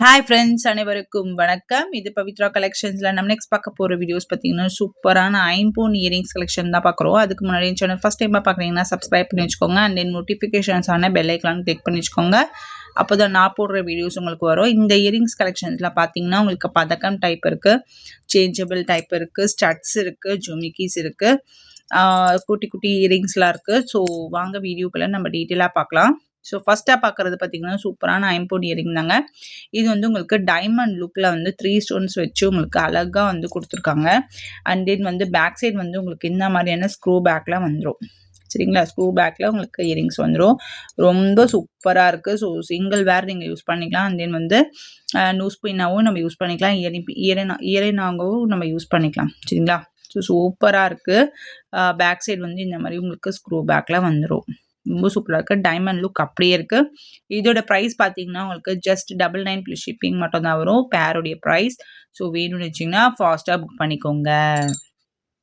Hi friends அனைவருக்கும் வணக்கம். இது பவித்ரா கலெக்ஷன்ஸில் நம்ம நெக்ஸ்ட் பார்க்க போகிற வீடியோஸ் பார்த்தீங்கன்னா சூப்பரான ஐம்போன் இயரிங்ஸ் கலெக்ஷன் தான் பார்க்குறோம். அதுக்கு முன்னாடி சேனல் ஃபஸ்ட் டைமாக பார்க்குறீங்கன்னா சப்ஸ்கிரைப் பண்ணி வச்சுக்கோங்க. அண்ட் தென் நோட்டிஃபிகேஷன்ஸ் ஆன பெல் ஐக்கான் கிளிக் பண்ணி வச்சுக்கோங்க. அப்போ தான் நான் போடுற வீடியோஸ் உங்களுக்கு வரும். இந்த இயரிங்ஸ் கலெக்ஷன்ஸில் பார்த்தீங்கன்னா உங்களுக்கு பதக்கம் டைப் இருக்குது சேஞ்சபிள் டைப் இருக்குது ஸ்டட்ஸ் இருக்குது ஜுமிக்கிஸ் இருக்குது குட்டி குட்டி இயரிங்ஸ்லாம் இருக்குது ஸோ வாங்க வீடியோக்குள்ளே நம்ம டீட்டெயிலாக பார்க்கலாம். ஸோ ஃபஸ்ட்டாக பார்க்குறது பார்த்தீங்கன்னா சூப்பரான ஐம்போன் இயரிங் தாங்க இது வந்து உங்களுக்கு டைமண்ட் லுக்கில் வந்து த்ரீ ஸ்டோன்ஸ் வச்சு உங்களுக்கு அழகாக வந்து கொடுத்துருக்காங்க. அண்ட் தென் வந்து பேக் சைட் வந்து உங்களுக்கு இந்த மாதிரியான ஸ்க்ரூ பேக்கில் வந்துடும் சரிங்களா? ஸ்க்ரூ பேக்கில் உங்களுக்கு இயரிங்ஸ் வந்துடும் ரொம்ப சூப்பராக இருக்குது ஸோ சிங்கிள் வேர் நீங்கள் யூஸ் பண்ணிக்கலாம். அண்ட் தென் வந்து நூஸ் பின்னாவும் நம்ம யூஸ் பண்ணிக்கலாம். இயரிங் இயரினா இயரினாகவும் நம்ம யூஸ் பண்ணிக்கலாம். சரிங்களா? ஸோ சூப்பராக இருக்குது பேக் சைடு வந்து இந்த மாதிரி உங்களுக்கு ஸ்க்ரூ பேக்கில் வந்துடும் ரொம்ப சூப்பராக இருக்குது டைமண்ட் லுக் அப்படியே இருக்குது இதோட ப்ரைஸ் பார்த்தீங்கன்னா உங்களுக்கு just double nine plus shipping மட்டும் தான் வரும் பேருடைய ப்ரைஸ் ஸோ வேணும்னு வச்சிங்கன்னா ஃபாஸ்ட்டாக புக் பண்ணிக்கோங்க.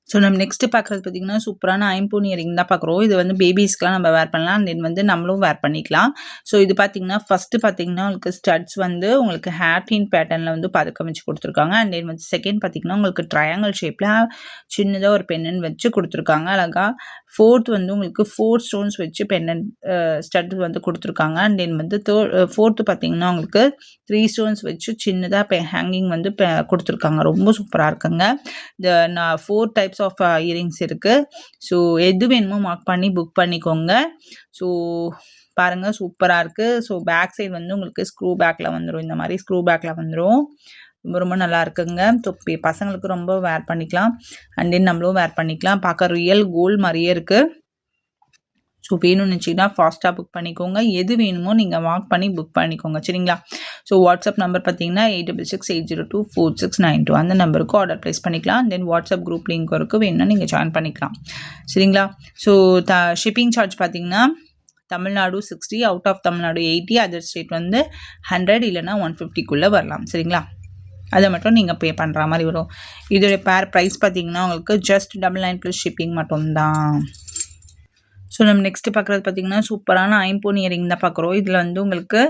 ஸோ நம்ம நெக்ஸ்ட்டு பார்க்குறது பார்த்திங்கன்னா சூப்பரான ஐம்பூன் இயரிங் தான் பார்க்குறோம். இது வந்து பேபிஸ்க்கெலாம் நம்ம வேர் பண்ணலாம். தென் வந்து நம்மளும் வேர் பண்ணிக்கலாம். ஸோ இது பார்த்திங்கன்னா ஃபஸ்ட்டு பார்த்திங்கன்னா உங்களுக்கு ஸ்டட்ஸ் வந்து உங்களுக்கு ஹேர்டின் பேட்டர்னில் வந்து பதக்கம் வச்சு கொடுத்துருக்காங்க. அண்ட் தென் வந்து செகண்ட் பார்த்திங்கன்னா உங்களுக்கு ட்ரையாங்கல் ஷேப்பில் சின்னதாக ஒரு பெண்ணன் வச்சு கொடுத்துருக்காங்க. அழகாக ஃபோர்த் வந்து உங்களுக்கு ஃபோர் ஸ்டோன்ஸ் வச்சு பெண்ணன் ஸ்டட் வந்து கொடுத்துருக்காங்க. அண்ட் தென் வந்து தேர்ட் ஃபோர்த்து பார்த்திங்கன்னா உங்களுக்கு த்ரீ ஸ்டோன்ஸ் வச்சு சின்னதாக ஹேங்கிங் வந்து கொடுத்துருக்காங்க. ரொம்ப சூப்பராக இருக்குங்க. இந்த நான் four type types of earrings இருக்குது ஸோ எது வேணுமோ மார்க் பண்ணி புக் பண்ணிக்கோங்க. ஸோ பாருங்கள் சூப்பராக இருக்குது ஸோ பேக் சைடு வந்து உங்களுக்கு ஸ்க்ரூ பேக்கில் வந்துடும் இந்த மாதிரி ஸ்க்ரூ பேக்கில் வந்துடும் ரொம்ப ரொம்ப நல்லா இருக்குங்க. ஸோ பசங்களுக்கு ரொம்ப வேர் பண்ணிக்கலாம். அண்ட் தென் நம்மளும் வேர் பண்ணிக்கலாம். பார்க்க ரியல் கோல்டு மாதிரியே இருக்குது ஸோ வேணும்னு நினச்சிங்கன்னா ஃபாஸ்ட்டாக புக் பண்ணிக்கோங்க. எது வேணுமோ நீங்கள் வாக் பண்ணி புக் பண்ணிக்கோங்க. சரிங்களா? ஸோ வாட்ஸ்அப் நம்பர் பார்த்தீங்கன்னா eight double six eight zero two four six nine two அந்த நம்பருக்கு ஆர்டர் ப்ளேஸ் பண்ணிக்கலாம். தென் வாட்ஸ்அப் குரூப் லிங்க் வரைக்கும் வேணும்னா நீங்கள் ஜாயின் பண்ணிக்கலாம். சரிங்களா? ஸோ த ஷிப்பிங் சார்ஜ் பார்த்தீங்கன்னா Tamil Nadu sixty out of Tamil Nadu eighty other state வந்து ஹண்ட்ரட் இல்லைனா ஒன் ஃபிஃப்டிக்குள்ளே வரலாம். சரிங்களா? அதை மட்டும் நீங்கள் பே பண்ணுற மாதிரி வரும். இதோடைய பேர் ப்ரைஸ் பார்த்தீங்கன்னா உங்களுக்கு just double nine plus shipping மட்டும்தான். ஸோ நம்ம நெக்ஸ்ட் பார்க்குறது பார்த்திங்கன்னா சூப்பரான ஐம்போன் இயரிங் தான் பார்க்குறோம் இதில் வந்து உங்களுக்கு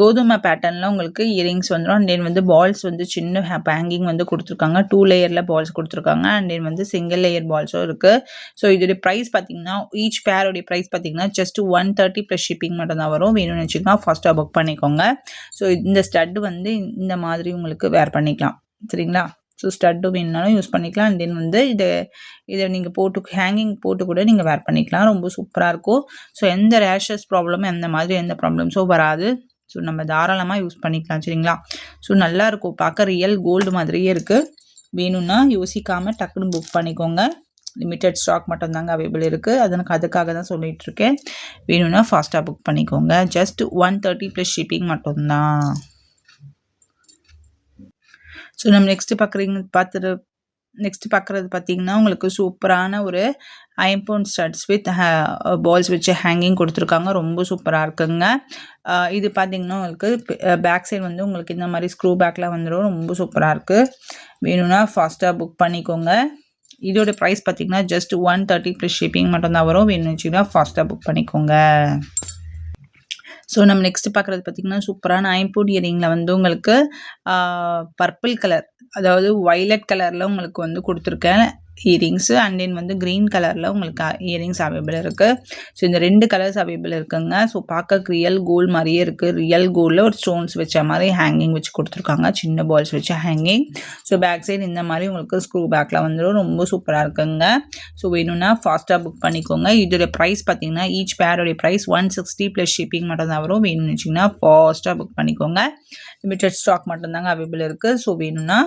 கோதுமை பேட்டர்னில் உங்களுக்கு இயரிங்ஸ் வந்துடும் அண்ட் தென் வந்து பால்ஸ் வந்து சின்ன பேங்கிங் வந்து கொடுத்துருக்காங்க. டூ லேயரில் பால்ஸ் கொடுத்துருக்காங்க. அண்ட் தென் வந்து சிங்கிள் லேயர் பால்ஸும் இருக்குது ஸோ இதோடைய ப்ரைஸ் பார்த்தீங்கன்னா ஈச் பேரோடைய ப்ரைஸ் பார்த்தீங்கன்னா just one thirty plus shipping மட்டும் தான் வரும். வேணும்னு வச்சுக்கோங்க ஃபஸ்ட்டாக புக் பண்ணிக்கோங்க. ஸோ இந்த ஸ்டட் வந்து இந்த மாதிரி உங்களுக்கு வேர் பண்ணிக்கலாம். சரிங்களா? ஸோ ஸ்டட்டு வேணுனாலும் யூஸ் பண்ணிக்கலாம். அண்ட் தென் வந்து இதை இதை நீங்கள் போட்டு ஹேங்கிங் போட்டு கூட நீங்கள் வேர் பண்ணிக்கலாம். ரொம்ப சூப்பராக இருக்கும். ஸோ எந்த ரேஷஸ் ப்ராப்ளமும் எந்த மாதிரி எந்த ப்ராப்ளம்ஸும் வராது. ஸோ நம்ம தாராளமாக யூஸ் பண்ணிக்கலாம். சரிங்களா? ஸோ நல்லாயிருக்கும் பார்க்க ரியல் கோல்டு மாதிரியே இருக்குது வேணும்னா யோசிக்காமல் டக்குன்னு புக் பண்ணிக்கோங்க. லிமிட்டட் ஸ்டாக் மட்டும்தாங்க அவைபிள் இருக்குது அதனுக்கு அதுக்காக தான் சொல்லிகிட்ருக்கேன் வேணும்னா ஃபாஸ்ட்டாக புக் பண்ணிக்கோங்க. Just one thirty plus shipping மட்டும்தான். ஸோ நம்ம நெக்ஸ்ட்டு பார்க்குறீங்க பார்த்துட்டு நெக்ஸ்ட் பார்க்குறது பார்த்தீங்கன்னா உங்களுக்கு சூப்பரான ஒரு ஐம்போன் ஸ்டட்ஸ் வித் பால்ஸ் வச்சு ஹேங்கிங் கொடுத்துருக்காங்க. ரொம்ப சூப்பராக இருக்குங்க. இது பார்த்தீங்கன்னா உங்களுக்கு பேக் சைடு வந்து உங்களுக்கு இந்த மாதிரி ஸ்க்ரூ பேக்கில் வந்துடும் ரொம்ப சூப்பராக இருக்குது வேணும்னா ஃபாஸ்ட்டாக புக் பண்ணிக்கோங்க. இதோட ப்ரைஸ் பார்த்தீங்கன்னா just one thirty plus shipping மட்டும்தான் வரும். வேணும்னு வச்சுன்னா ஃபாஸ்ட்டாக புக் பண்ணிக்கோங்க. ஸோ நம்ம நெக்ஸ்ட் பார்க்குறது பார்த்திங்கன்னா சூப்பரான ஐம்பூட் இயரிங்கில் வந்து உங்களுக்கு பர்பிள் கலர் அதாவது ஒய்லட் கலரில் உங்களுக்கு வந்து கொடுத்துருக்கேன். இயரிங்ஸு அண்ட் தென் வந்து க்ரீன் கலரில் உங்களுக்கு இயரிங்ஸ் அவைபிள் இருக்குது ஸோ இந்த ரெண்டு கலர்ஸ் அவைபிள் இருக்குங்க. ஸோ பார்க்க ரியல் கோல்டு மாதிரியே இருக்குது ரியல் கோல்டில் ஒரு ஸ்டோன்ஸ் வச்ச மாதிரி ஹேங்கிங் வச்சு கொடுத்துருக்காங்க. சின்ன பால்ஸ் வச்சு ஹேங்கிங் ஸோ பேக் சைடு இந்த மாதிரி உங்களுக்கு ஸ்க்ரூ பேக்கில் வந்துடும் ரொம்ப சூப்பராக இருக்குங்க. ஸோ வேணும்னா ஃபாஸ்ட்டாக புக் பண்ணிக்கோங்க. இதோடய ப்ரைஸ் பார்த்தீங்கன்னா each பேரோடைய price one sixty plus shipping மட்டும் தான் வரும். வேணும்னு வச்சிங்கன்னா ஃபாஸ்ட்டாக புக் பண்ணிக்கோங்க. லிமிட்டட் ஸ்டாக் மட்டும்தாங்க அவைபிள் இருக்குது ஸோ வேணும்னா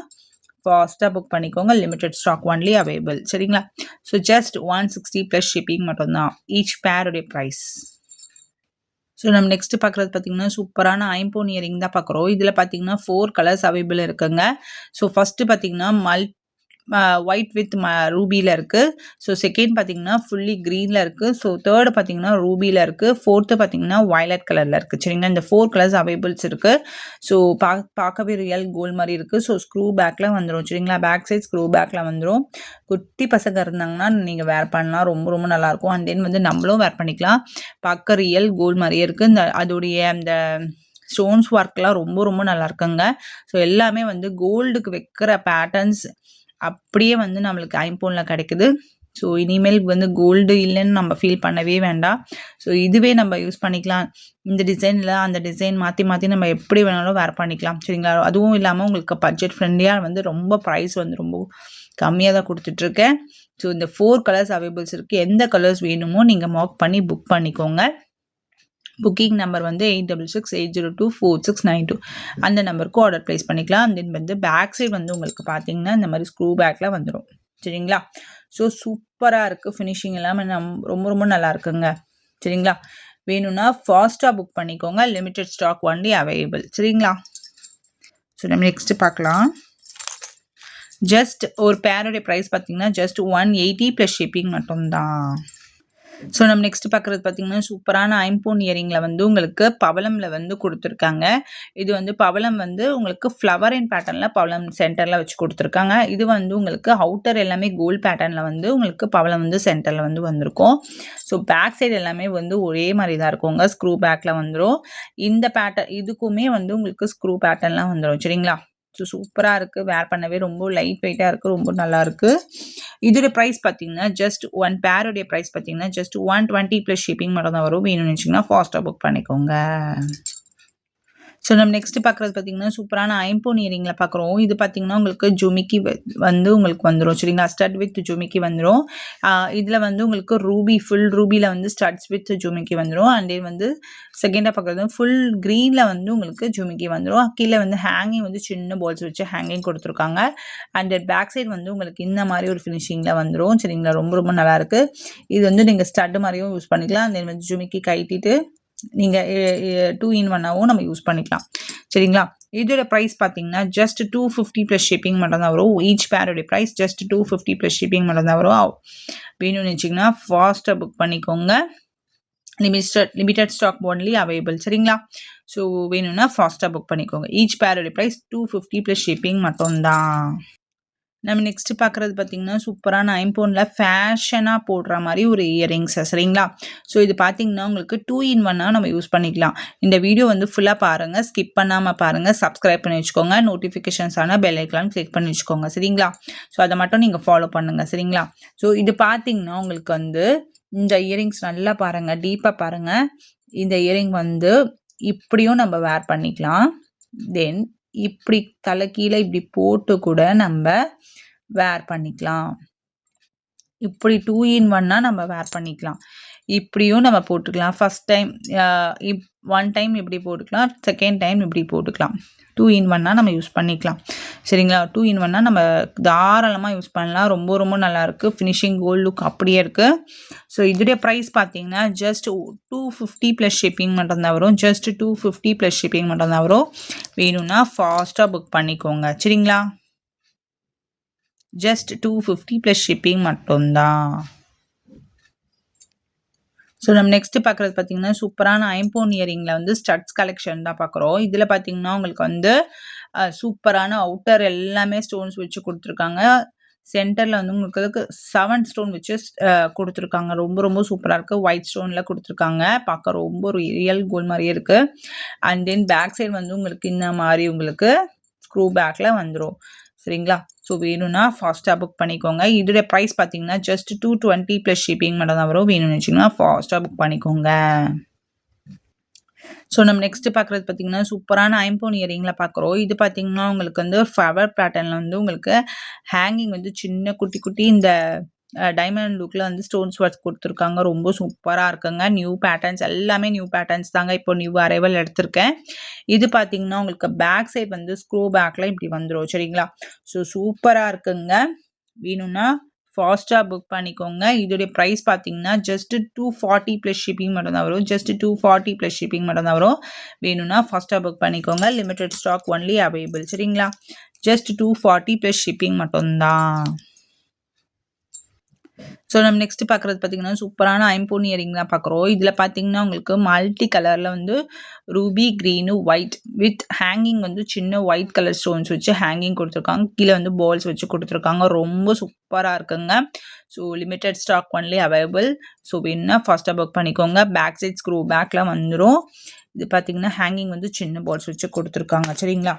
ஃபாஸ்ட்டாக புக் பண்ணிக்கோங்க. லிமிடெட் ஸ்டாக் ஒன்லி அவைலபிள் சரிங்களா? So just one sixty plus shipping மட்டும்தான். ஈச் பேருடைய ப்ரைஸ் ஸோ நம்ம நெக்ஸ்ட் பார்க்குறது பார்த்தீங்கன்னா சூப்பரான ஐம்போன் இயரிங் தான் பார்க்குறோம். இதில் பார்த்தீங்கன்னா ஃபோர் கலர்ஸ் அவைபிள் இருக்குங்க. ஸோ ஃபஸ்ட்டு பார்த்தீங்கன்னா மல் ஒயிட் வித் ம ரூபியில் இருக்குது ஸோ செகண்ட் பார்த்தீங்கன்னா ஃபுல்லி க்ரீனில் இருக்குது ஸோ தேர்டு பார்த்தீங்கன்னா ரூபியில் இருக்குது ஃபோர்த்து பார்த்தீங்கன்னா வயலட் கலரில் இருக்குது சரிங்களா? இந்த ஃபோர் கலர்ஸ் அவைபிள்ஸ் இருக்குது ஸோ பா பார்க்கவே ரியல் கோல் மாதிரி இருக்குது ஸோ ஸ்க்ரூ பேக்கில் வந்துடும் சரிங்களா? பேக் சைட் ஸ்க்ரூ பேக்கில் வந்துடும் குட்டி பசங்க இருந்தாங்கன்னா நீங்கள் வேர் பண்ணலாம். ரொம்ப ரொம்ப நல்லாயிருக்கும் அண்ட் தென் வந்து நம்மளும் வேர் பண்ணிக்கலாம். பார்க்க ரியல் கோல் மாதிரியே இருக்குது இந்த அதோடைய அந்த ஸ்டோன்ஸ் ஒர்க்லாம் ரொம்ப ரொம்ப நல்லா இருக்குங்க. ஸோ எல்லாமே வந்து கோல்டுக்கு வைக்கிற பேட்டர்ன்ஸ் அப்படியே வந்து நம்மளுக்கு ஐம்போனில் கிடைக்குது. ஸோ இனிமேல் வந்து கோல்டு இல்லைன்னு நம்ம ஃபீல் பண்ணவே வேண்டாம். ஸோ இதுவே நம்ம யூஸ் பண்ணிக்கலாம். இந்த டிசைனில் அந்த டிசைன் மாற்றி மாற்றி நம்ம எப்படி வேணாலும் வேர் பண்ணிக்கலாம். சரிங்களா? அதுவும் இல்லாமல் உங்களுக்கு பட்ஜெட் ஃப்ரெண்ட்லியாக வந்து ரொம்ப ப்ரைஸ் வந்து ரொம்ப கம்மியாக தான் கொடுத்துட்ருக்கேன் ஸோ இந்த ஃபோர் கலர்ஸ் அவைலபிள்ஸ் இருக்குது எந்த கலர்ஸ் வேணுமோ நீங்கள் மார்க் பண்ணி புக் பண்ணிக்கோங்க. புக்கிங் நம்பர் வந்து eight double six eight zero two four six nine two அந்த நம்பருக்கு ஆர்டர் ப்ளேஸ் பண்ணிக்கலாம். தென் வந்து பேக் சைடு வந்து உங்களுக்கு பார்த்தீங்கன்னா இந்த மாதிரி ஸ்க்ரூ பேக்கில் வந்துடும் சரிங்களா? ஸோ சூப்பராக இருக்குது ஃபினிஷிங் எல்லாமே நம் ரொம்ப ரொம்ப நல்லா இருக்குங்க. சரிங்களா? வேணும்னா ஃபாஸ்ட்டாக புக் பண்ணிக்கோங்க. லிமிட்டெட் ஸ்டாக் ஒன்லி அவைலபிள் சரிங்களா? ஸோ நம்ம நெக்ஸ்ட்டு பார்க்கலாம். ஜஸ்ட் ஒரு பேரோடைய ப்ரைஸ் பார்த்தீங்கன்னா just one eighty plus shipping மட்டும்தான். ஸோ நம்ம நெக்ஸ்ட் பார்க்குறது பார்த்தீங்கன்னா சூப்பரான ஐம்போன் இயரிங்கில் வந்து உங்களுக்கு பவளமில் வந்து கொடுத்துருக்காங்க. இது வந்து பவளம் வந்து உங்களுக்கு ஃப்ளவர் அண்ட் பேட்டர்னில் பவளம் சென்டரில் வச்சு கொடுத்துருக்காங்க. இது வந்து உங்களுக்கு அவுட்டர் எல்லாமே கோல்ட் பேட்டர்னில் வந்து உங்களுக்கு பவளம் வந்து சென்டரில் வந்து வந்திருக்கும். ஸோ பேக் சைடு எல்லாமே வந்து ஒரே மாதிரி தான் இருக்குங்க ஸ்க்ரூ பேக்கில் வந்துடும் இந்த பேட்டர்ன் இதுக்குமே வந்து உங்களுக்கு ஸ்க்ரூ பேட்டர்ன்லாம் வந்துடும் சரிங்களா? ஸோ சூப்பராக இருக்குது வேர் பண்ணவே ரொம்ப லைட் வெயிட்டாக இருக்குது ரொம்ப நல்லாயிருக்கு இதோட ப்ரைஸ் பார்த்தீங்கன்னா ஜஸ்ட் ஒன் பேருடைய ப்ரைஸ் பார்த்தீங்கன்னா just one twenty plus shipping மட்டும் தான் வரும். வேணும்னு நினச்சிங்கன்னா ஃபாஸ்ட்டாக புக் பண்ணிக்கோங்க. ஸோ நம்ம நெக்ஸ்ட் பார்க்குறது பார்த்தீங்கன்னா சூப்பரான ஐம்போன் இயரிங்கில் பார்க்குறோம். இது பார்த்தீங்கன்னா உங்களுக்கு ஜுமிக்கி வந்து உங்களுக்கு வந்துடும் சரிங்களா? ஸ்டட் வித் ஜுமிக்கி வந்துடும் இதில் வந்து உங்களுக்கு ரூபி ஃபுல் ரூபியில் வந்து ஸ்டட்ஸ் வித் ஜுமிக்கி வந்துடும் அண்ட் வந்து செகண்டாக பார்க்குறது ஃபுல் க்ரீனில் வந்து உங்களுக்கு ஜுமிக்கி வந்துடும் கீழே வந்து ஹேங்கிங் வந்து சின்ன பால்ஸ் வச்சு ஹேங்கிங் கொடுத்துருக்காங்க. அண்ட் பேக் சைடு வந்து உங்களுக்கு இந்த மாதிரி ஒரு ஃபினிஷிங்கில் வந்துடும் சரிங்களா? ரொம்ப ரொம்ப நல்லாயிருக்கு இது வந்து நீங்கள் ஸ்டட் மாதிரியும் யூஸ் பண்ணிக்கலாம். அண்ட் வந்து ஜுமிக்கி கட்டிட்டு நீங்கள் டூ இன் ஒன்னாகவும் நம்ம யூஸ் பண்ணிக்கலாம். சரிங்களா? இதோட ப்ரைஸ் பார்த்தீங்கன்னா just two fifty plus shipping மட்டும் தான் வரும் each பேரோடைய price just two fifty plus shipping மட்டும் தான் வரும். வேணும்னு வச்சிங்கன்னா ஃபாஸ்ட்டாக புக் பண்ணிக்கோங்க. Limited limited stock only available சரிங்களா? ஸோ வேணும்னா ஃபாஸ்ட்டாக புக் பண்ணிக்கோங்க. Each பேரோடைய price two fifty plus shipping மட்டும்தான். நம்ம நெக்ஸ்ட் பார்க்குறது பார்த்தீங்கன்னா சூப்பரான ஐம்போனில் ஃபேஷனாக போடுற மாதிரி ஒரு இயரிங்ஸ் சரிங்களா? ஸோ இது பார்த்தீங்கன்னா உங்களுக்கு டூ இன் ஒன்னாக நம்ம யூஸ் பண்ணிக்கலாம். இந்த வீடியோ வந்து ஃபுல்லாக பாருங்கள் ஸ்கிப் பண்ணாமல் பாருங்கள் சப்ஸ்கிரைப் பண்ணி வச்சுக்கோங்க. நோட்டிஃபிகேஷன்ஸ் ஆனால் பெல் ஐக்கான் கிளிக் பண்ணி வச்சுக்கோங்க. சரிங்களா? ஸோ அதை மட்டும் நீங்கள் ஃபாலோ பண்ணுங்கள் சரிங்களா? ஸோ இது பார்த்தீங்கன்னா உங்களுக்கு வந்து இந்த இயரிங்ஸ் நல்லா பாருங்கள் டீப்பாக பாருங்கள் இந்த இயரிங் வந்து இப்படியும் நம்ம வேர் பண்ணிக்கலாம். தென் இப்படி தலை கீழே இப்படி போட்டு கூட நம்ம வேர் பண்ணிக்கலாம். இப்படி டூ இன் ஒன்னா நம்ம வேர் பண்ணிக்கலாம். இப்படியும் நம்ம போட்டுக்கலாம். First time if one time இப்படி போட்டுக்கலாம். செகண்ட் டைம் இப்படி போட்டுக்கலாம். டூ இன் ஒன்னாக நம்ம யூஸ் பண்ணிக்கலாம். சரிங்களா? டூ இன் ஒன்னாக நம்ம தாராளமாக யூஸ் பண்ணலாம். ரொம்ப ரொம்ப நல்லாயிருக்கு ஃபினிஷிங் கோல்ட் லுக் அப்படியே இருக்குது ஸோ இதோடைய ப்ரைஸ் பார்த்தீங்கன்னா just two fifty plus shipping மட்டும்தான் வரும். Just two fifty plus shipping மட்டும்தான் வரும். வேணும்னா ஃபாஸ்ட்டாக புக் பண்ணிக்கோங்க. சரிங்களா? Just two fifty plus shipping மட்டும்தான் ஸோ நம்ம நெக்ஸ்ட் பார்க்குறது பார்த்தீங்கன்னா சூப்பரான ஐம்போன் இயரிங்கில் வந்து ஸ்டட்ஸ் கலெக்ஷன் தான் பார்க்குறோம். இதில் பார்த்தீங்கன்னா உங்களுக்கு வந்து சூப்பரான அவுட்டர் எல்லாமே ஸ்டோன்ஸ் வச்சு கொடுத்துருக்காங்க. சென்டரில் வந்து உங்களுக்கு செவன் ஸ்டோன் வச்சு கொடுத்துருக்காங்க. ரொம்ப ரொம்ப சூப்பராக இருக்குது ஒயிட் ஸ்டோனில் கொடுத்துருக்காங்க. பார்க்க ரொம்ப ரியல் கோல் மாதிரியே இருக்குது அண்ட் தென் பேக் சைடு வந்து உங்களுக்கு இந்த மாதிரி உங்களுக்கு ஸ்க்ரூ பேக்கில் வந்துடும் சரிங்களா? ஸோ வேணும்னா ஃபாஸ்ட்டாக புக் பண்ணிக்கோங்க. இதோடைய ப்ரைஸ் பார்த்தீங்கன்னா just two twenty plus shipping மட்டும் தான் வரும். வேணும்னு வச்சிங்கன்னா ஃபாஸ்ட்டாக புக் பண்ணிக்கோங்க. ஸோ நம்ம நெக்ஸ்ட் பார்க்குறது பார்த்தீங்கன்னா சூப்பரான ஐம்போன் இயரிங்கில் பார்க்குறோம். இது பார்த்தீங்கன்னா உங்களுக்கு வந்து ஃப்ளவர் பேட்டர்னில் வந்து உங்களுக்கு ஹேங்கிங் வந்து சின்ன குட்டி குட்டி இந்த டைமண்ட் லுக்கில் வந்து ஸ்டோன்ஸ் ஒர்க்ஸ் கொடுத்துருக்காங்க. ரொம்ப சூப்பராக இருக்குங்க. நியூ பேட்டர்ன்ஸ் எல்லாமே நியூ பேட்டர்ன்ஸ் தாங்க இப்போ நியூ அரைவல் எடுத்திருக்கேன். இது பார்த்தீங்கன்னா உங்களுக்கு பேக் சைட் வந்து ஸ்க்ரூ பேக்கில் இப்படி வந்துடும் சரிங்களா? ஸோ சூப்பராக இருக்குங்க. வேணும்னா ஃபாஸ்ட்டாக புக் பண்ணிக்கோங்க. இதோடைய ப்ரைஸ் பார்த்தீங்கன்னா just two forty plus shipping மட்டும் தான் வரும். Just two forty plus shipping மட்டும் தான் வரும். வேணும்னா ஃபாஸ்ட்டாக புக் பண்ணிக்கோங்க. லிமிடெட் ஸ்டாக் ஒன்லி அவைலபிள் சரிங்களா? Just two forty plus shipping மட்டும்தான் ஸோ நம்ம நெக்ஸ்ட் பார்க்குறது பார்த்தீங்கன்னா சூப்பரான ஐம்போன் இயரிங் தான் பார்க்குறோம். இதில் பார்த்தீங்கன்னா உங்களுக்கு மல்டி கலரில் வந்து ruby green white with hanging வந்து சின்ன ஒயிட் கலர் ஸ்டோன்ஸ் வச்சு ஹேங்கிங் கொடுத்துருக்காங்க. கீழே வந்து பால்ஸ் வச்சு கொடுத்துருக்காங்க. ரொம்ப சூப்பராக இருக்குங்க. So limited stock only available so வேணுன்னா ஃபஸ்ட்டாக புக் பண்ணிக்கோங்க. பேக் சைட் ஸ்க்ரூ பேக்லாம் வந்துடும் இது பார்த்தீங்கன்னா ஹேங்கிங் வந்து சின்ன பால்ஸ் வச்சு கொடுத்துருக்காங்க. சரிங்களா?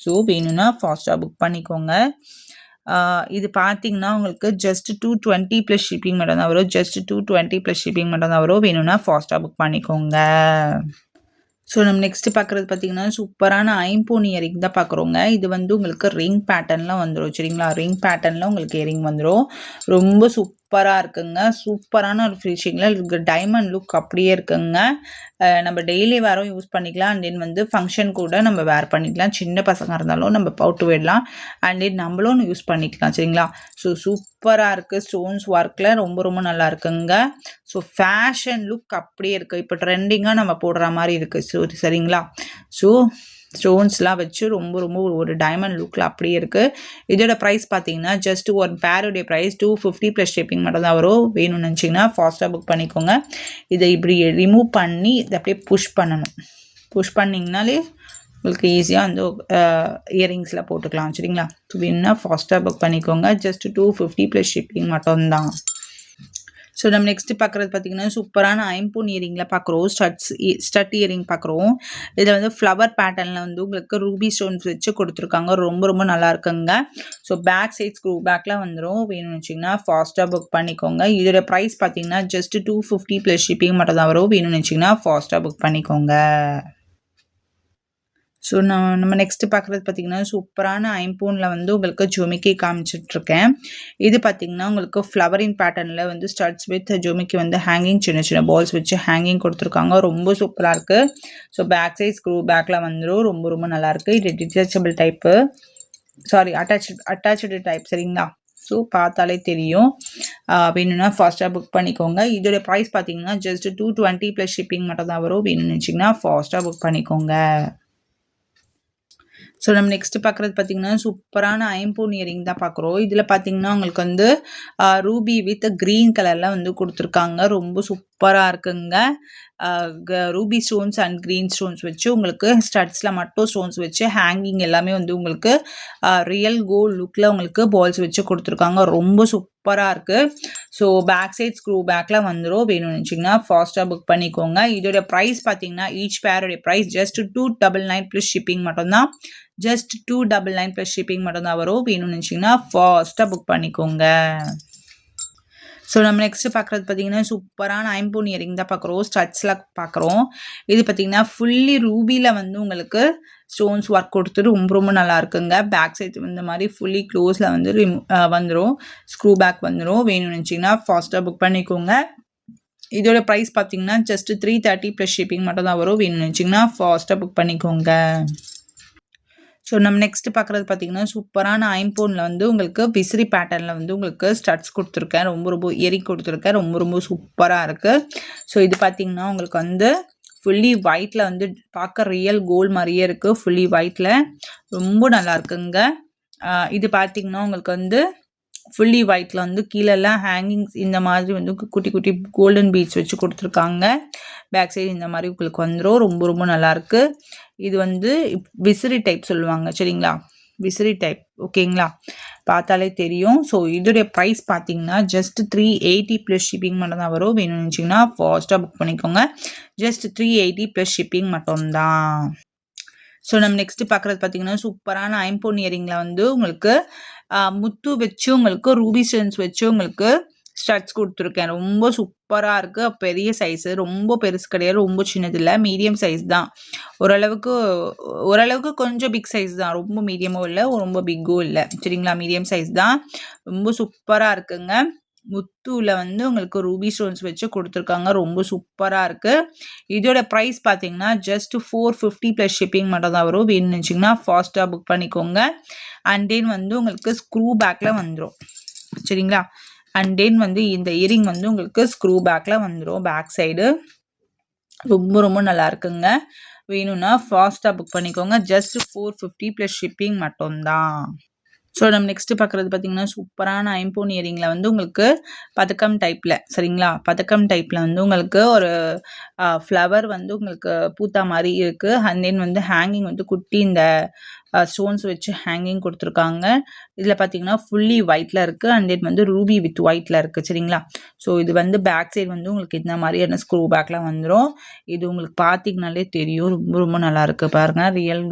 ஸோ வேணும்னா ஃபாஸ்ட்டாக புக் பண்ணிக்கோங்க. இது பார்த்தீங்கன்னா உங்களுக்கு just two twenty plus shipping மட்டும் தான் வரும் just two twenty plus shipping மட்டும் தான் வரும் வேணும்னா ஃபாஸ்ட்டாக புக் பண்ணிக்கோங்க. ஸோ நம்ம நெக்ஸ்ட் பார்க்குறது பார்த்தீங்கன்னா சூப்பரான ஐம்போன் இயரிங் தான் பார்க்குறோங்க இது வந்து உங்களுக்கு ரிங் பேட்டர்னில் வந்துடும் சரிங்களா? ரிங் பேட்டர்னில் உங்களுக்கு இயரிங் வந்துடும் ரொம்ப சூப்பராக இருக்குங்க. சூப்பரான ஒரு ஃபினிஷிங்கில் இருக்கு. டைமண்ட் லுக் அப்படியே இருக்குங்க. நம்ம டெய்லி வேறும் யூஸ் பண்ணிக்கலாம். அண்ட் தென் வந்து ஃபங்க்ஷன் கூட நம்ம வேர் பண்ணிக்கலாம். சின்ன பசங்க இருந்தாலும் நம்ம பவுட்டு விடலாம். அண்ட் தென் நம்மளும் யூஸ் பண்ணிக்கலாம். சரிங்களா? ஸோ சூப்பராக இருக்குது ஸ்டோன்ஸ் ஒர்க்கில் ரொம்ப ரொம்ப நல்லா இருக்குங்க. ஸோ ஃபேஷன் லுக் அப்படியே இருக்குது இப்போ ட்ரெண்டிங்காக நம்ம போடுற மாதிரி இருக்குது ஸோ சரிங்களா? ஸோ ஸ்டோன்ஸ்லாம் வச்சு ரொம்ப ரொம்ப ஒரு டைமண்ட் லுக்கில் அப்படியே இருக்குது இதோட ப்ரைஸ் பார்த்தீங்கன்னா ஜஸ்ட் ஒரு பேருடைய price two fifty plus shipping மட்டும் தான் வரும். வேணும்னு நினச்சிங்கன்னா ஃபாஸ்ட்டாக புக் பண்ணிக்கோங்க. இதை இப்படி ரிமூவ் பண்ணி இதை அப்படியே புஷ் பண்ணணும். புஷ் பண்ணிங்கனாலே உங்களுக்கு ஈஸியாக வந்து இயரிங்ஸில் போட்டுக்கலாம். சரிங்களா? வேணும்னா ஃபாஸ்ட்டாக புக் பண்ணிக்கோங்க. Just two fifty plus shipping மட்டும்தான். ஸோ நம்ம நெக்ஸ்ட்டு பார்க்குறது பார்த்திங்கன்னா சூப்பரான ஐம்பூன் இயரிங்கில் பார்க்குறோம் ஸ்டட்ஸ் ஸ்டட் e, இயரிங் பார்க்குறோம் இதில் வந்து ஃப்ளவர் பேட்டர்னில் வந்து உங்களுக்கு ரூபி ஸ்டோன்ஸ் வச்சு கொடுத்துருக்காங்க. ரொம்ப ரொம்ப நல்லா இருக்குங்க. ஸோ பேக் சைட் ஸ்க்ரூ பேக்கில் வந்துடும் வேணும்னு வச்சிங்கன்னா ஃபாஸ்ட்டாக புக் பண்ணிக்கோங்க. இதோட ப்ரைஸ் பார்த்தீங்கன்னா just two fifty plus shipping மட்டும் தான் வரும். வேணும்னு வச்சிங்கன்னா ஃபாஸ்ட்டாக புக் பண்ணிக்கோங்க. ஸோ நான் நம்ம நெக்ஸ்ட்டு பார்க்குறது பார்த்திங்கன்னா சூப்பரான ஐம்பூனில் வந்து உங்களுக்கு ஜொமிக்கி காமிச்சிட்ருக்கேன். இது பார்த்திங்கன்னா உங்களுக்கு ஃப்ளவரிங் பேட்டர்னில் வந்து ஸ்டட்ஸ் வித் ஜுமிக்கி வந்து ஹேங்கிங் சின்ன சின்ன பால்ஸ் வச்சு ஹேங்கிங் கொடுத்துருக்காங்க. ரொம்ப சூப்பராக இருக்குது ஸோ பேக் சைஸ் ஸ்க்ரூ பேக்கில் வந்துடும் ரொம்ப ரொம்ப நல்லாயிருக்கு இது detachable type sorry attach attach type சரிங்களா? ஸோ பார்த்தாலே தெரியும். வேணும்னா ஃபாஸ்ட்டாக புக் பண்ணிக்கோங்க. இதோட ப்ரைஸ் பார்த்தீங்கன்னா just two twenty plus shipping மட்டும் தான் வரும். வேணும்னு நினச்சிங்கன்னா ஃபாஸ்ட்டாக புக் பண்ணிக்கோங்க. ஸோ நம்ம நெக்ஸ்ட் பார்க்குறது பார்த்தீங்கன்னா சூப்பரான ஐம்பூன் இயரிங் தான் பார்க்குறோம் இதில் பார்த்தீங்கன்னா உங்களுக்கு வந்து ரூபி வித் க்ரீன் கலரில் வந்து கொடுத்துருக்காங்க. ரொம்ப சூப்பராக இருக்குங்க. Ruby stones and green stones வச்சு உங்களுக்கு ஸ்டட்ஸில் மட்டும் ஸ்டோன்ஸ் வச்சு ஹேங்கிங் எல்லாமே வந்து உங்களுக்கு ரியல் கோல்ட் லுக்கில் உங்களுக்கு பால்ஸ் வச்சு கொடுத்துருக்காங்க. ரொம்ப சூப்பராக இருக்குது ஸோ பேக் சைட் ஸ்க்ரூ பேக்கில் வந்துடும் வேணும்னு வச்சிங்கன்னா ஃபாஸ்ட்டாக புக் பண்ணிக்கோங்க. இதோட ப்ரைஸ் பார்த்தீங்கன்னா each பேரோடைய price just two double nine plus shipping மட்டும்தான். Just two double nine plus shipping மட்டும்தான் வரும் வேணும்னு வச்சிங்கன்னா ஃபாஸ்ட்டாக புக் பண்ணிக்கோங்க. ஸோ நம்ம நெக்ஸ்ட் பார்க்குறது பார்த்தீங்கன்னா சூப்பரான ஐம்பூன் இயரிங் தான் பார்க்குறோம் ஸ்டட்ஸில் பார்க்குறோம் இது பார்த்தீங்கன்னா ஃபுல்லி ரூபியில் வந்து உங்களுக்கு ஸ்டோன்ஸ் ஒர்க் கொடுத்து ரொம்ப ரொம்ப நல்லா இருக்குங்க. பேக் சைட் இந்த மாதிரி ஃபுல்லி க்ளோஸில் வந்து வந்துடும் ஸ்க்ரூ பேக் வந்துடும் வேணும்னு நினச்சிங்கன்னா ஃபாஸ்ட்டாக புக் பண்ணிக்கோங்க. இதோட ப்ரைஸ் பார்த்தீங்கன்னா just three thirty plus shipping மட்டும் தான் வரும். வேணும்னு நினச்சிங்கன்னா ஃபாஸ்ட்டாக புக் பண்ணிக்கோங்க. ஸோ நம்ம நெக்ஸ்ட் பார்க்குறது பார்த்தீங்கன்னா சூப்பரான ஐம்போனில் வந்து உங்களுக்கு விசிறி பேட்டர்னில் வந்து உங்களுக்கு ஸ்டட்ஸ் கொடுத்துருக்கேன். ரொம்ப ரொம்ப எரி கொடுத்துருக்கேன். ரொம்ப ரொம்ப சூப்பராக இருக்குது ஸோ இது பார்த்தீங்கன்னா உங்களுக்கு வந்து ஃபுல்லி ஒயிட்டில் வந்து பார்க்க ரியல் கோல்டு மாதிரியே இருக்குது ஃபுல்லி ஒயிட்டில் ரொம்ப நல்லா இருக்குங்க. இது பார்த்திங்கன்னா உங்களுக்கு வந்து ஃபுல்லி ஒயிட்டில் வந்து கீழெல்லாம் ஹேங்கிங்ஸ் இந்த மாதிரி வந்து குட்டி குட்டி கோல்டன் பீட்ஸ் வச்சு கொடுத்துருக்காங்க. பேக் சைடு இந்த மாதிரி உங்களுக்கு வந்துடும் ரொம்ப ரொம்ப நல்லாயிருக்கு. இது வந்து விசிறி டைப் சொல்லுவாங்க சரிங்களா? விசிறி டைப் ஓகேங்களா பார்த்தாலே தெரியும். ஸோ இதோடைய ப்ரைஸ் பார்த்தீங்கன்னா just three eighty plus shipping மட்டும் தான் வரும். வேணும்னு நினச்சிங்கன்னா ஃபாஸ்ட்டாக புக் பண்ணிக்கோங்க. Just three eighty plus shipping மட்டும்தான். ஸோ நம்ம நெக்ஸ்ட்டு பார்க்குறது பார்த்தீங்கன்னா சூப்பரான ஐம்போன் இயரிங்கில் வந்து உங்களுக்கு முத்து வச்சவங்களுக்கு ரூபி ஸ்டோன்ஸ் வச்சவங்களுக்கு ஸ்டட்ஸ் கொடுத்துருக்கேன். ரொம்ப சூப்பராக இருக்குது பெரிய சைஸு ரொம்ப பெருசு கிடையாது. ரொம்ப சின்னது இல்லை. மீடியம் சைஸ் தான். ஓரளவுக்கு ஓரளவுக்கு கொஞ்சம் பிக் சைஸ் தான். ரொம்ப மீடியமும் இல்லை ரொம்ப பிக்கும் இல்லை. சரிங்களா? மீடியம் சைஸ் தான். ரொம்ப சூப்பராக இருக்குங்க. முத்துவில் வந்து உங்களுக்கு ரூபி ஸ்டோன்ஸ் வச்சு கொடுத்துருக்காங்க. ரொம்ப சூப்பராக இருக்குது இதோட ப்ரைஸ் பார்த்தீங்கன்னா just four fifty plus shipping மட்டும் தான் வரும். வேணும்னு வச்சிங்கன்னா ஃபாஸ்ட்டாக புக் பண்ணிக்கோங்க. அண்ட் தென் வந்து உங்களுக்கு ஸ்க்ரூ பேக்கில் வந்துடும் சரிங்களா? அண்ட் தென் வந்து இந்த இயரிங் வந்து உங்களுக்கு ஸ்க்ரூ பேக்கில் வந்துடும் பேக் சைடு ரொம்ப ரொம்ப நல்லா இருக்குங்க. வேணும்னா ஃபாஸ்ட்டாக புக் பண்ணிக்கோங்க. Just four fifty plus shipping மட்டும்தான் ஸோ நம்ம நெக்ஸ்ட்டு பார்க்குறது பார்த்தீங்கன்னா சூப்பரான ஐம்பொன் இயரிங்கில் வந்து உங்களுக்கு பதக்கம் டைப்பில் சரிங்களா? பதக்கம் டைப்பில் வந்து உங்களுக்கு ஒரு ஃப்ளவர் வந்து உங்களுக்கு பூத்தா மாதிரி இருக்குது அண்ட் தென் வந்து ஹேங்கிங் வந்து குட்டி இந்த ஸ்டோன்ஸ் வச்சு ஹேங்கிங் கொடுத்துருக்காங்க. இதில் பார்த்தீங்கன்னா ஃபுல்லி ஒயிட்டில் இருக்குது அண்ட் தென் வந்து ரூபி வித் ஒயிட்டில் இருக்குது சரிங்களா? ஸோ இது வந்து பேக் சைடு வந்து உங்களுக்கு இந்த மாதிரியான ஸ்க்ரூ பேக்லாம் வந்துடும் இது உங்களுக்கு பார்த்தீங்கனாலே தெரியும். ரொம்ப ரொம்ப நல்லாயிருக்கு பாருங்கள் ரியல்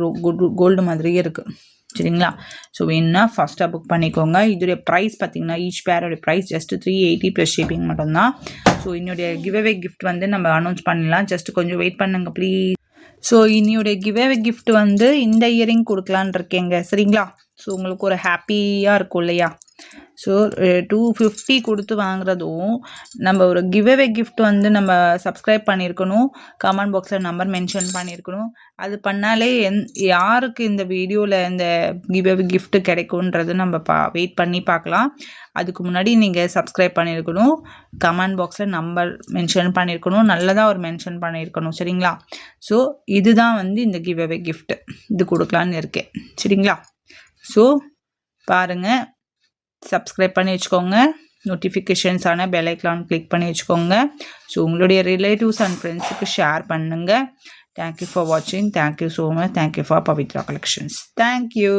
கோல்டு மாதிரியே இருக்குது சரிங்களா? ஸோ வேணும்னா ஃபஸ்ட்டாக புக் பண்ணிக்கோங்க. இதோடைய ப்ரைஸ் பார்த்தீங்கன்னா each பேரோடைய price just three eighty plus shipping மட்டும்தான். ஸோ என்னுடைய கிவ்அவே கிஃப்ட் வந்து நம்ம அனௌன்ஸ் பண்ணலாம் ஜஸ்ட் கொஞ்சம் வெயிட் பண்ணுங்க ப்ளீஸ் ஸோ இன்னியுடைய கிவ்அவே கிஃப்ட் வந்து இந்த இயரிங் கொடுக்கலான் இருக்கேங்க. சரிங்களா? ஸோ உங்களுக்கு ஒரு ஹாப்பியாக இருக்கும் இல்லையா? ஸோ டூ ஃபிஃப்டி கொடுத்து வாங்குறதும் நம்ம ஒரு கிவ்அவே கிஃப்ட் வந்து நம்ம சப்ஸ்கிரைப் பண்ணியிருக்கணும். கமெண்ட் பாக்ஸில் நம்பர் மென்ஷன் பண்ணியிருக்கணும். அது பண்ணாலே எந் யாருக்கு இந்த வீடியோவில் இந்த கிவ்அவே கிஃப்ட் கிடைக்குன்றது நம்ம பா வெயிட் பண்ணி பார்க்கலாம். அதுக்கு முன்னாடி நீங்கள் சப்ஸ்கிரைப் பண்ணியிருக்கணும். கமெண்ட் பாக்ஸில் நம்பர் மென்ஷன் பண்ணியிருக்கணும். நல்லதாக ஒரு மென்ஷன் பண்ணியிருக்கணும். சரிங்களா? ஸோ இதுதான் வந்து இந்த கிவ்அவே கிஃப்ட் இது கொடுக்கலான்னு இருக்கேன். சரிங்களா? ஸோ பாருங்கள் சப்ஸ்கிரைப் பண்ணி வச்சுக்கோங்க. நோட்டிஃபிகேஷன்ஸான பெலைக்லான் கிளிக் பண்ணி வச்சுக்கோங்க. ஸோ உங்களுடைய ரிலேட்டிவ்ஸ் அண்ட் ஃப்ரெண்ட்ஸுக்கு ஷேர் பண்ணுங்கள் தேங்க்யூ ஃபார் வாட்சிங் thank you so much thank you for Pavithra collections thank you